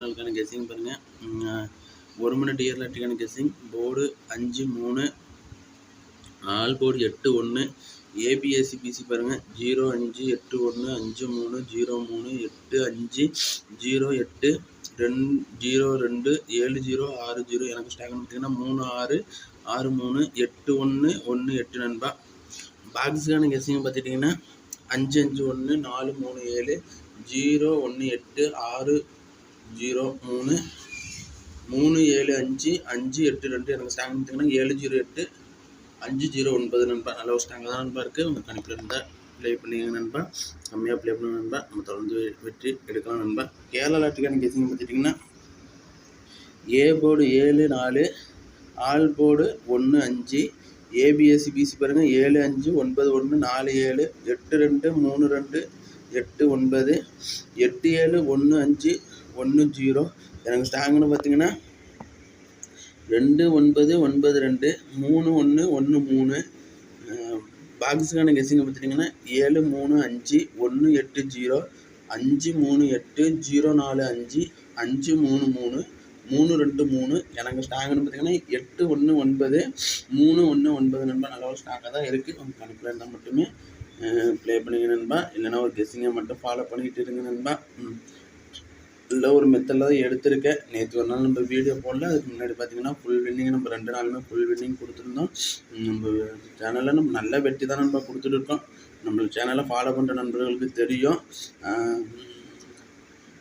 அதுக்கான கெஸ்ஸிங் பாருங்கள் ஒரு மணி டியர் லாட்டுக்கான கெஸ்ஸிங் போர்டு அஞ்சு மூணு ஆல் போர்டு எட்டு ஒன்று ஏபிஎஸ்சி பிசி பாருங்கள் ஜீரோ அஞ்சு எட்டு ஒன்று அஞ்சு மூணு ஜீரோ மூணு எட்டு அஞ்சு ஜீரோ எட்டு ரெண் ஜீரோ ரெண்டு ஏழு ஜீரோ ஆறு ஜீரோ. எனக்கு ஸ்டாக்னு பார்த்தீங்கன்னா மூணு ஆறு ஆறு மூணு எட்டு ஒன்று ஒன்று எட்டு நண்பா. பாக்ஸுக்கான கெஸ்ஸிங் பார்த்துட்டிங்கன்னா அஞ்சு அஞ்சு ஒன்று நாலு மூணு ஏழு ஜீரோ ஒன்று எட்டு ஆறு ஜீரோ மூணு மூணு ஏழு அஞ்சு அஞ்சு எட்டு ரெண்டு. எனக்கு ஸ்டாங் பார்த்தீங்கன்னா ஏழு ஜீரோ எட்டு அஞ்சு ஜீரோ ஒன்பது நண்பா. நல்ல ஒரு ஸ்டாங்காக தான் நண்பா இருக்குது உங்கள் கணிப்பில் இருந்தால் ப்ளே பண்ணிங்க நண்பா. கம்மியாக ப்ளே பண்ணுங்க நண்பா. நம்ம தொடர்ந்து வெற்றி எடுக்கலாம் நண்பா. கேரளா லாட்டுக்கான கெஸிங் பார்த்துட்டிங்கன்னா ஏ போர்டு ஏழு நாலு ஆல் போர்டு ஒன்று அஞ்சு ஏபிஎஸ்சி பிசி பாருங்கள் ஏழு அஞ்சு ஒன்பது ஒன்று நாலு ஏழு எட்டு ரெண்டு மூணு ரெண்டு எட்டு ஒன்பது எட்டு ஏழு ஒன்று அஞ்சு ஒன்று ஜீரோ. எனக்கு ஸ்டாங்னு பார்த்தீங்கன்னா ரெண்டு ஒன்பது ஒன்பது ரெண்டு மூணு ஒன்று ஒன்று மூணு. பாக்ஸுக்கான கெஸ்ஸிங்க பார்த்துட்டிங்கன்னா ஏழு மூணு அஞ்சு ஒன்று எட்டு ஜீரோ. அஞ்சு மூணு எட்டு ஜீரோ நாலு அஞ்சு அஞ்சு மூணு மூணு. மூணு ரெண்டு மூணு. எனக்கு ஸ்டாக்னு பார்த்தீங்கன்னா எட்டு ஒன்று ஒன்பது மூணு ஒன்று ஒன்பது நண்பா நல்ல ஒரு ஸ்டாக்காக தான் இருக்குது உங்கள் கணக்கில் இருந்தால் மட்டுமே. ப்ளே பண்ணிங்க நண்பா. இல்லைன்னா ஒரு கெஸ்ஸிங்கை மட்டும் ஃபாலோ பண்ணிக்கிட்டு இருங்க நண்பா. ம். ஒரு மெத்தடில் தான் எடுத்திருக்கேன். நேற்று ஒரு நாள் நம்ம வீடியோ போடல. அதுக்கு முன்னாடி பார்த்தீங்கன்னா ஃபுல் வின்னிங் நம்ம ரெண்டு நாளுமே ஃபுல் வின்னிங் கொடுத்துருந்தோம். நம்ம சேனலில் நம்ம நல்ல வெற்றி தான் நம்ம கொடுத்துட்டு இருக்கோம். நம்ம சேனலை ஃபாலோ பண்ணுற நண்பர்களுக்கு தெரியும்.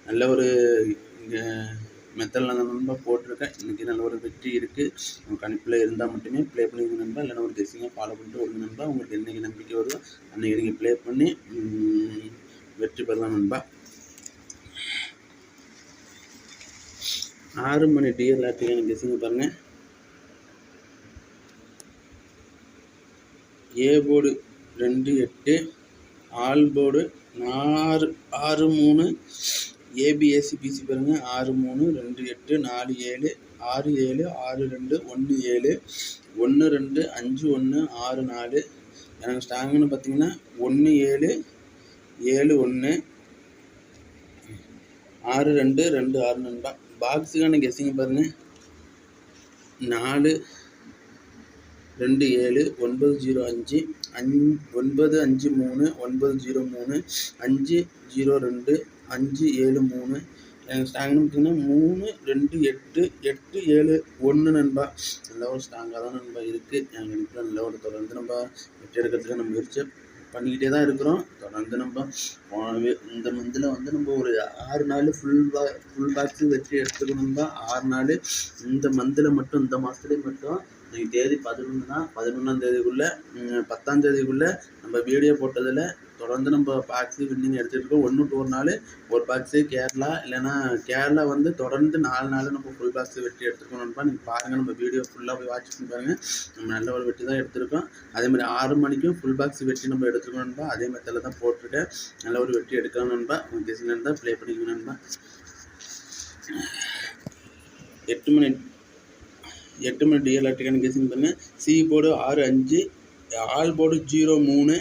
நல்ல ஒரு இங்கே மெத்தடில் தான் நண்பா போட்டிருக்கேன். இன்றைக்கி நல்ல ஒரு வெற்றி இருக்குது கணிப்பில் இருந்தால் மட்டுமே ப்ளே பண்ணிங்க நண்பா. இல்லைன்னா ஒரு கெஸ்ஸிங்காக ஃபாலோ பண்ணிட்டு ஒரு நண்பா. உங்களுக்கு என்றைக்கு நம்பிக்கை வருதோ அன்றைக்கி நீங்கள் ப்ளே பண்ணி வெற்றி பெறலாம் நண்பா. ஆறு மணி டியர் எனக்கு கெஸ்ஸிங்க பாருங்கள் ஏ போர்டு ரெண்டு எட்டு ஆல் போர்டு நாலு ஆறு மூணு ஏபிஎஸ்சி பிசி பாருங்கள் ஆறு மூணு ரெண்டு எட்டு நாலு ஏழு ஆறு ஏழு ஆறு ரெண்டு ஒன்று ஏழு ஒன்று ரெண்டு அஞ்சு ஒன்று ஆறு நாலு. எனக்கு ஸ்ட்ராங்குன்னு பார்த்தீங்கன்னா ஒன்று ஏழு ஏழு ஒன்று ஆறு ரெண்டு ரெண்டு ஆறு நண்பா பாக்ஸுக்கான கெஸ்ஸிங்க பாருங்கள் நாலு ரெண்டு ஏழு ஒன்பது ஜீரோ அஞ்சு அஞ் ஒன்பது அஞ்சு மூணு ஒன்பது ஜீரோ மூணு அஞ்சு ஜீரோ ரெண்டு அஞ்சு ஏழு மூணு. எனக்கு ஸ்ட்ராங்னு பார்த்தீங்கன்னா மூணு ரெண்டு எட்டு எட்டு ஏழு ஒன்று நண்பா. நல்ல ஒரு ஸ்ட்ராங்காக தான் நண்பா இருக்குது என் கணிப்பில் நல்ல ஒரு தொடர்ந்து நம்ம வெற்றி எடுக்கிறதுக்கு நம்ம முயற்சி பண்ணிக்கிட்டே தான் இருக்கிறோம். தொடர்ந்து நம்ம இந்த மந்தில் வந்து நம்ம ஒரு ஆறு நாள் ஃபுல் பா ஃபுல் பாக்ஸு வெற்றி எடுத்துக்கணும்னா ஆறு நாள் இந்த மந்தில் மட்டும் இந்த மாதத்துலேயே மட்டும் இன்னைக்கு தேதி பதினொன்று தான் பதினொன்றாம் தேதிக்குள்ளே பத்தாம் தேதிக்குள்ளே நம்ம வீடியோ போட்டதில் தொடர்ந்து நம்ம பாக்ஸு வின்னிங் எடுத்துகிட்டு இருக்கோம். ஒன்று டூ ஒரு நாள் ஒரு பாக்ஸு கேரளா இல்லைன்னா கேரளா வந்து தொடர்ந்து நாலு நாள் நம்ம ஃபுல் பாக்ஸ் வெட்டி எடுத்துருக்கணும்ப்பா நீங்கள் பாருங்கள் நம்ம வீடியோ ஃபுல்லாக போய் வாட்ச் பண்ணி பாருங்கள் நம்ம நல்ல ஒரு வெட்டி தான் எடுத்திருக்கோம். அதேமாதிரி ஆறு மணிக்கும் ஃபுல் பாக்ஸ் வெட்டி நம்ம எடுத்துருக்கணும்பா அதே மெத்தடில் தான் போட்டுருக்கேன். நல்ல ஒரு வெற்றி எடுக்கணும்பா உங்களுக்கு பேசினா ப்ளே பண்ணிக்கணும்பா எட்டு மணி எட்டு மணி டிஎல் அட்டுக்கான கெஸிங் பண்ணேன் சி போர்டு ஆறு அஞ்சு ஆல் போர்டு ஜீரோ மூணு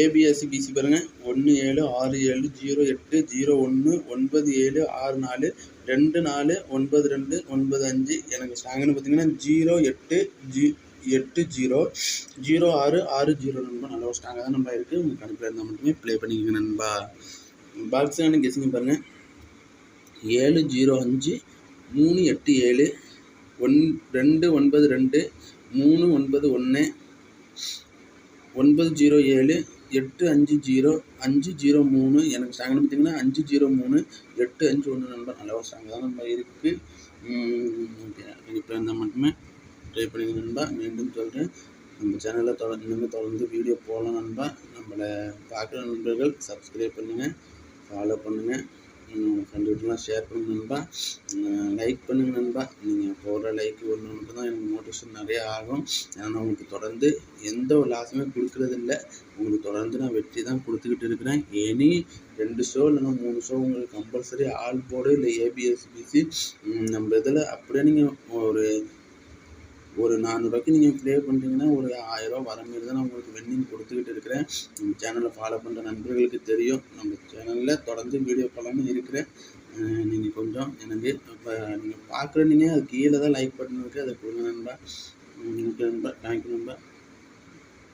ஏபிஎஸ்சி பிசி பாருங்கள் ஒன்று ஏழு ஆறு ஏழு ஜீரோ எட்டு ஜீரோ ஒன்று ஒன்பது ஏழு ஆறு நாலு ரெண்டு நாலு ஒன்பது ரெண்டு ஒன்பது அஞ்சு. எனக்கு ஸ்ட்ராங்குன்னு பார்த்தீங்கன்னா ஜீரோ எட்டு ஜி எட்டு ஜீரோ ஜீரோ ஆறு ஆறு ஜீரோ நண்பா நல்ல ஒரு ஸ்ட்ராங்காக தான் நண்பா இருக்குது உங்களுக்கு கணக்கில் இருந்தால் மட்டுமே ப்ளே பண்ணிக்கோங்க நண்பா. பாக்ஸான கெஸிங் பாருங்கள் ஏழு ஜீரோ அஞ்சு மூணு எட்டு ஏழு ஒன் ரெண்டு ஒன்பது ரெண்டு மூணு ஒன்பது ஒன்று ஒன்பது ஜீரோ ஏழு எட்டு அஞ்சு ஜீரோ அஞ்சு ஜீரோ மூணு. எனக்கு ஸ்ட்ராங்னு பார்த்தீங்கன்னா அஞ்சு ஜீரோ மூணு எட்டு அஞ்சு ஒன்று நண்பர் நல்ல ஒரு ஸ்ட்ராங் தான் இருக்குது இப்போ இருந்தால் மட்டுமே ட்ரை பண்ணி நண்பா. மீண்டும் சொல்கிறேன் நம்ம சேனலில் தொடர்ந்து இன்னுமே தொடர்ந்து வீடியோ போடலாம் நண்பா. நம்மளை பார்க்குற நண்பர்கள் சப்ஸ்கிரைப் பண்ணுங்கள் ஃபாலோ பண்ணுங்கள் கண்டிப்பாக ஷேர் பண்ணுங்க நண்பா. லைக் பண்ணுங்க நண்பா. நீங்கள் போடுற லைக் ஒன்று மட்டும் தான் எனக்கு மோட்டிவேஷன் நிறையா ஆகும். ஏன்னா உங்களுக்கு தொடர்ந்து எந்த ஒரு லாஸுமே கொடுக்குறதில்ல. இல்லை உங்களுக்கு தொடர்ந்து நான் வெற்றி தான் கொடுத்துக்கிட்டு இருக்கிறேன். எனி ரெண்டு ஷோ இல்லைன்னா மூணு ஷோ உங்களுக்கு கம்பல்சரி ஆல் போர்டு இல்லை ஏபிஎஸ்பிசி நம்ம இதில் அப்படியே நீங்கள் ஒரு ஒரு நானூறுரூவாய்க்கு நீங்கள் ப்ளே பண்ணுறீங்கன்னா ஒரு ஆயிரரூவா வர மாரி தான் நான் உங்களுக்கு வெண்ணிங் கொடுத்துக்கிட்டு இருக்கிறேன். நம்ம சேனலை ஃபாலோ பண்ணுற நண்பர்களுக்கு தெரியும். நம்ம சேனலில் தொடர்ந்து வீடியோ போடலாம்னு இருக்கிறேன். நீங்கள் கொஞ்சம் எனக்கு இப்போ நீங்கள் பார்க்குற நீங்கள் அது கீழே தான் லைக் பட்டன் இருக்குது அதை கொடுங்க நண்பா. ஓகே நண்பா தேங்க்யூ நண்பா.